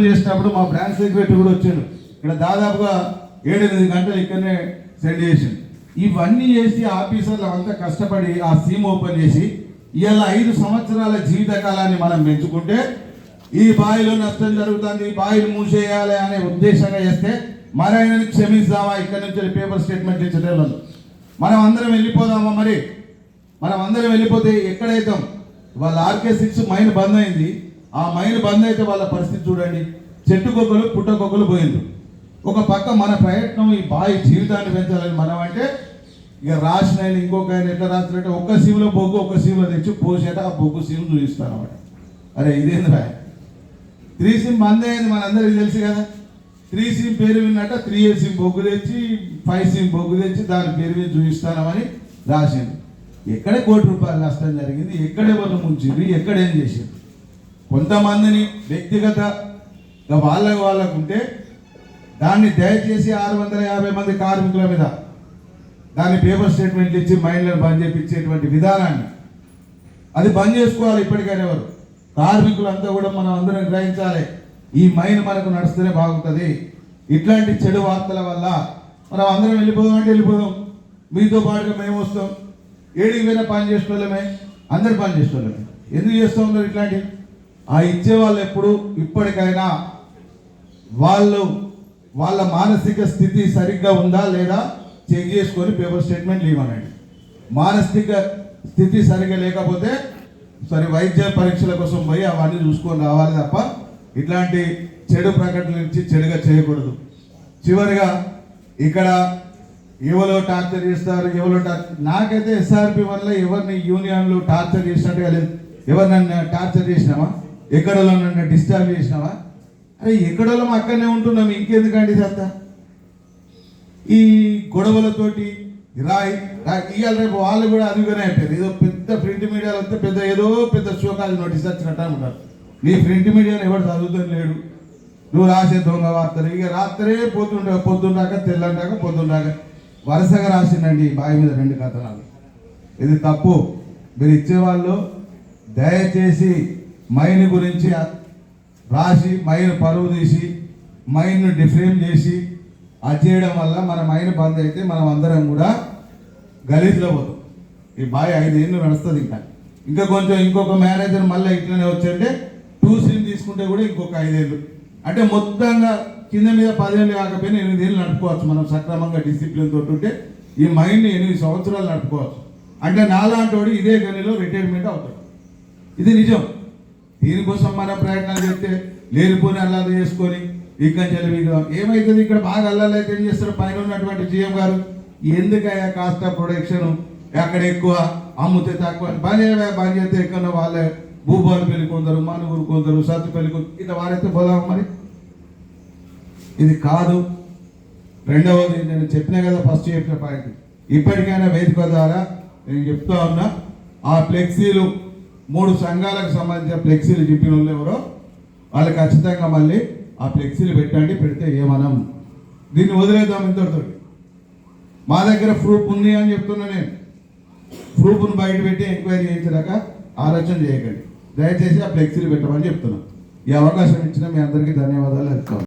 చేసినప్పుడు మా branch secretary కూడా వచ్చాడు. ఇక్కడ దాదాపుగా ఏడెనిమిది గంటలు ఇక్కడనే సెండ్ చేసిండు. ఇవన్నీ చేసి ఆఫీసర్లు అంతా కష్టపడి ఆ సీమ్ ఓపెన్ చేసి ఇవాళ ఐదు సంవత్సరాల జీవితకాలాన్ని మనం పెంచుకుంటే ఈ బావిలో నష్టం జరుగుతుంది ఈ బావిని మూసేయాలి అనే ఉద్దేశంగా చేస్తే మరి ఆయనని క్షమిస్తామా ఇక్కడ నుంచి పేపర్ స్టేట్మెంట్ ఇచ్చేటోళ్ళు మనం అందరం వెళ్ళిపోదామా మరి? మనం అందరం వెళ్ళిపోతే ఎక్కడైతాం వాళ్ళ ఆర్కే సిక్స్ మైండ్ బంద్ అయింది. ఆ మైన్ బంద్ అయితే వాళ్ళ పరిస్థితి చూడండి. చెట్టుకొక్కలు పుట్టకొక్కలు పోయిండ్రు. ఒక పక్క మన ప్రయత్నం ఈ బావి జీవితాన్ని పెంచాలని మనం అంటే ఇక రాసిన ఆయన ఇంకొక ఆయన ఎట్లా రాస్తారంటే ఒక్క సీమ్లో బొగ్గు ఒక సీమ్లో తెచ్చి పోసేట ఆ బొగ్గు సీమ్ చూపిస్తాను అనమాట అరే ఇదేంది రాయ త్రీ సిమ్ బంద్ అయింది మనందరికీ తెలుసు కదా. త్రీ సిమ్ పేరు విన్నట్ట త్రీ ఏ సిమ్ బొగ్గు తెచ్చి ఫైవ్ సిమ్ బొగ్గు తెచ్చి దాని పేరు మీద చూపిస్తానమని రాసింది ఎక్కడే కోటి రూపాయలు నష్టం జరిగింది ఎక్కడ వాళ్ళు ముంచింది ఎక్కడేం చేసింది కొంతమందిని వ్యక్తిగత వాళ్ళ వాళ్ళకు ఉంటే దాన్ని దయచేసి ఆరు వందల యాభై మంది కార్మికుల మీద దాన్ని పేపర్ స్టేట్మెంట్లు ఇచ్చి మైండ్లను బంద్ చేయించేటువంటి విధానాన్ని అది బంద్ చేసుకోవాలి ఇప్పటికైనా ఎవరు? కార్మికులంతా కూడా మనం అందరం గ్రహించాలి ఈ మైన్ మనకు నడిస్తేనే బాగుంటుంది. ఇట్లాంటి చెడు వార్తల వల్ల మనం అందరం వెళ్ళిపోదాం అంటే వెళ్ళిపోదాం. మీతో పాటుగా మేము వస్తాం. ఏడికి పోయినా పని చేసేవాళ్ళమే అందరు పని చేసేవాళ్ళమే ఎందుకు చేస్తూ ఉన్నారు ఇట్లాంటివి? ఆ ఇచ్చే వాళ్ళు ఎప్పుడు? ఇప్పటికైనా. వాళ్ళు వాళ్ళ మానసిక స్థితి సరిగ్గా ఉందా లేదా చెక్ చేసుకొని పేపర్ స్టేట్మెంట్ ఇవ్వనండి. మానసిక స్థితి సరిగ్గా లేకపోతే సారీ వైద్య పరీక్షల కోసం పోయి అవన్నీ చూసుకొని రావాలి తప్ప ఇట్లాంటి చెడు ప్రకటనలు ఇచ్చి చెడుగా చేయకూడదు. చివరిగా ఇక్కడ ఎవరో టార్చర్ చేస్తారు ఎవరో టార్చర్ నాకైతే ఎస్ఆర్పి వల్ల ఎవరిని యూనియన్లు టార్చర్ చేసినట్టుగా లేదు. ఎవరు నన్ను టార్చర్ చేసినామా? ఎక్కడో నన్ను డిస్టర్బ్ చేసినావా? అరే ఎక్కడో అక్కడనే ఉంటున్నాం ఇంకెందుకండి ఇదంతా ఈ గొడవలతోటి రాయి ఇవాళ రేపు వాళ్ళు కూడా అదిగానే అయిపోయారు. ఏదో పెద్ద ప్రింట్ మీడియాలో వస్తే పెద్ద ఏదో పెద్ద షోకాలు నోటీస్ వచ్చినట్టు అనుకుంటారు నీ ప్రింట్ మీడియాలో ఎవరు చదువుతాను లేడు? నువ్వు రాసే దొంగ వార్తలు. ఇక రాత్రే పొద్దుండ పొద్దుండాక తెల్లండాక పొద్దుండాక వరుసగా రాసిండండి ఈ బావి మీద రెండు కథనాలు. ఇది తప్పు. మీరు ఇచ్చేవాళ్ళు దయచేసి మైన్ గురించి రాసి మైన్ పరువు తీసి మైన్ను డిఫ్రేమ్ చేసి అది చేయడం వల్ల మన మైన్ బంద్ అయితే మనం అందరం కూడా గలీజ్లో పోతాం. ఈ బాయ్ ఐదేళ్ళు నడుస్తుంది ఇంకా. ఇంకా కొంచెం ఇంకొక మేనేజర్ మళ్ళీ ఇట్లనే వచ్చంటే టూ సిమ్ తీసుకుంటే కూడా ఇంకొక ఐదేళ్ళు అంటే మొత్తంగా కింద మీద పదేళ్ళు కాకపోయినా ఎనిమిదేళ్ళు నడుపుకోవచ్చు మనం సక్రమంగా డిసిప్లిన్ తోటి ఉంటే ఈ మైండ్ని ఎనిమిది సంవత్సరాలు నడుపుకోవచ్చు. అంటే నాలాంటి వాడు ఇదే గనిలో రిటైర్మెంట్ అవుతాడు. ఇది నిజం. దీనికోసం మనం ప్రయత్నాలు చేస్తే లేనిపోని అల్లాలు చేసుకొని ఇక్కడ చదివిగా ఏమైతుంది? ఇక్కడ బాగా అల్లాలు అయితే ఏం చేస్తారు? పైన ఉన్నటువంటి జీఎం గారు ఎందుకయ్యా కాస్త ప్రొడక్షన్ అక్కడ ఎక్కువ అమ్ముతే తక్కువ పని పని చేస్తే ఎక్కడ వాళ్ళే భూపాలు పెళ్ళి కొందరు మనుగురు కొందరు సత్తు పెళ్ళి ఇట్లా వారైతే పోదాం మరి? ఇది కాదు. రెండవది నేను చెప్పిన కదా ఫస్ట్ చెప్పిన పాయింట్ ఇప్పటికైనా వేదిక ద్వారా నేను చెప్తా ఉన్నా ఆ ఫ్లెక్సీలు మూడు సంఘాలకు సంబంధించిన ఫ్లెక్సీలు చెప్పిన వాళ్ళు ఎవరో? వాళ్ళు ఖచ్చితంగా మళ్ళీ ఆ ఫ్లెక్సీలు పెట్టండి పెడితే ఏమనం. దీన్ని వదిలేద్దాం ఇంతటితో మా దగ్గర ప్రూఫ్ ఉంది అని చెప్తున్నా నేను. ప్రూఫ్ను బయట పెట్టి ఎంక్వైరీ చేయించడాక ఆలోచన చేయకండి. దయచేసి ఆ ఫ్లెక్సీలు పెట్టమని చెప్తున్నాను ఈ అవకాశం ఇచ్చిన మీ అందరికీ ధన్యవాదాలు. చెప్తాను